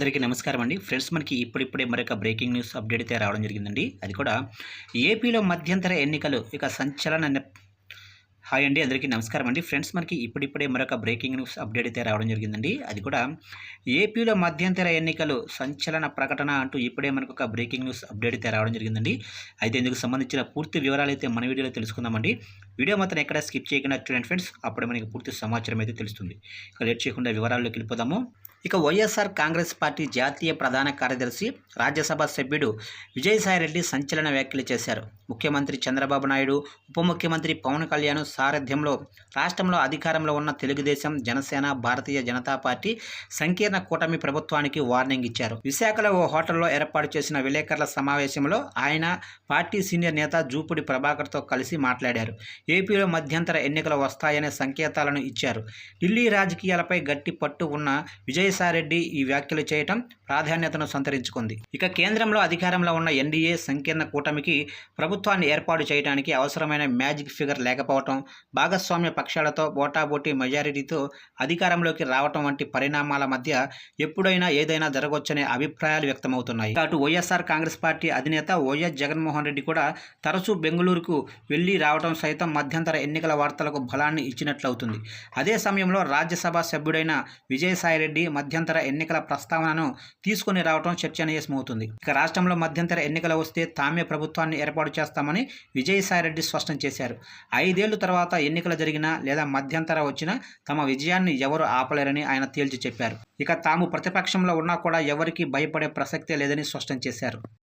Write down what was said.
అందరికీ నమస్కారం అండి. ఫ్రెండ్స్ మనకి ఇప్పుడిప్పుడే మరొక బ్రేకింగ్ న్యూస్ అప్డేట్ అయితే రావడం జరిగిందండి. అది కూడా ఏపీలో మధ్యంతర ఎన్నికలు ఇక సంచలన హాయ్ అండి అందరికీ నమస్కారం అండి. ఫ్రెండ్స్ మనకి ఇప్పుడిప్పుడే మరొక బ్రేకింగ్ న్యూస్ అప్డేట్ అయితే రావడం జరిగిందండి. అది కూడా ఏపీలో మధ్యంతర ఎన్నికలు సంచలన ప్రకటన అంటూ ఇప్పుడే మనకు ఒక బ్రేకింగ్ న్యూస్ అప్డేట్ అయితే రావడం జరిగిందండి. అయితే ఇందుకు సంబంధించిన పూర్తి వివరాలు అయితే మన వీడియోలో తెలుసుకుందామండి. వీడియో మాత్రం ఎక్కడ స్కిప్ చేయకుండా చూడండి ఫ్రెండ్స్. అప్పుడే మనకి పూర్తి సమాచారం అయితే తెలుస్తుంది. ఇక లేట్ చేయకుండా వివరాల్లోకి వెళ్ళిపోదాము. ఇక వైఎస్ఆర్ కాంగ్రెస్ పార్టీ జాతీయ ప్రధాన కార్యదర్శి రాజ్యసభ సభ్యుడు విజయసాయిరెడ్డి సంచలన వ్యాఖ్యలు చేశారు. ముఖ్యమంత్రి చంద్రబాబు నాయుడు ఉప ముఖ్యమంత్రి పవన్ కళ్యాణ్ సారథ్యంలో రాష్ట్రంలో అధికారంలో ఉన్న తెలుగుదేశం జనసేన భారతీయ జనతా పార్టీ సంకీర్ణ కూటమి ప్రభుత్వానికి వార్నింగ్ ఇచ్చారు. విశాఖలో ఓ హోటల్లో ఏర్పాటు చేసిన విలేకరుల సమావేశంలో ఆయన పార్టీ సీనియర్ నేత జూపుడి ప్రభాకర్తో కలిసి మాట్లాడారు. ఏపీలో మధ్యంతర ఎన్నికలు వస్తాయనే సంకేతాలను ఇచ్చారు. ఢిల్లీ రాజకీయాలపై గట్టి పట్టు ఉన్న విజయసాయిరెడ్డి ఈ వ్యాఖ్యలు చేయటం ప్రాధాన్యతను సంతరించుకుంది. ఇక కేంద్రంలో అధికారంలో ఉన్న ఎన్డీఏ సంకీర్ణ కూటమికి ప్రభుత్వాన్ని ఏర్పాటు చేయడానికి అవసరమైన మ్యాజిక్ ఫిగర్ లేకపోవటం భాగస్వామ్య పక్షాలతో బోటాబోటీ మెజారిటీతో అధికారంలోకి రావటం వంటి పరిణామాల మధ్య ఎప్పుడైనా ఏదైనా జరగవచ్చనే అభిప్రాయాలు వ్యక్తమవుతున్నాయి. అటు వైఎస్ఆర్ కాంగ్రెస్ పార్టీ అధినేత వైఎస్ జగన్మోహన్ రెడ్డి కూడా తరచూ బెంగళూరుకు వెళ్ళి రావడం సైతం మధ్యంతర ఎన్నికల వార్తలకు బలాన్ని ఇచ్చినట్లవుతుంది. అదే సమయంలో రాజ్యసభ సభ్యుడైన విజయసాయిరెడ్డి మధ్యంతర ఎన్నికల ప్రస్తావనను తీసుకుని రావడం చర్చనీయమవుతుంది ఇక రాష్ట్రంలో మధ్యంతర ఎన్నికలు వస్తే తామే ప్రభుత్వాన్ని ఏర్పాటు చేస్తామని విజయసాయిరెడ్డి స్పష్టం చేశారు. ఐదేళ్ళ తర్వాత ఎన్నికలు జరిగినా లేదా మధ్యంతర వచ్చినా తమ విజయాన్ని ఎవరు ఆపలేరని ఆయన తేల్చి చెప్పారు. ఇక తాము ప్రతిపక్షంలో ఉన్నా కూడా ఎవరికీ భయపడే ప్రసక్తే లేదని స్పష్టం చేశారు.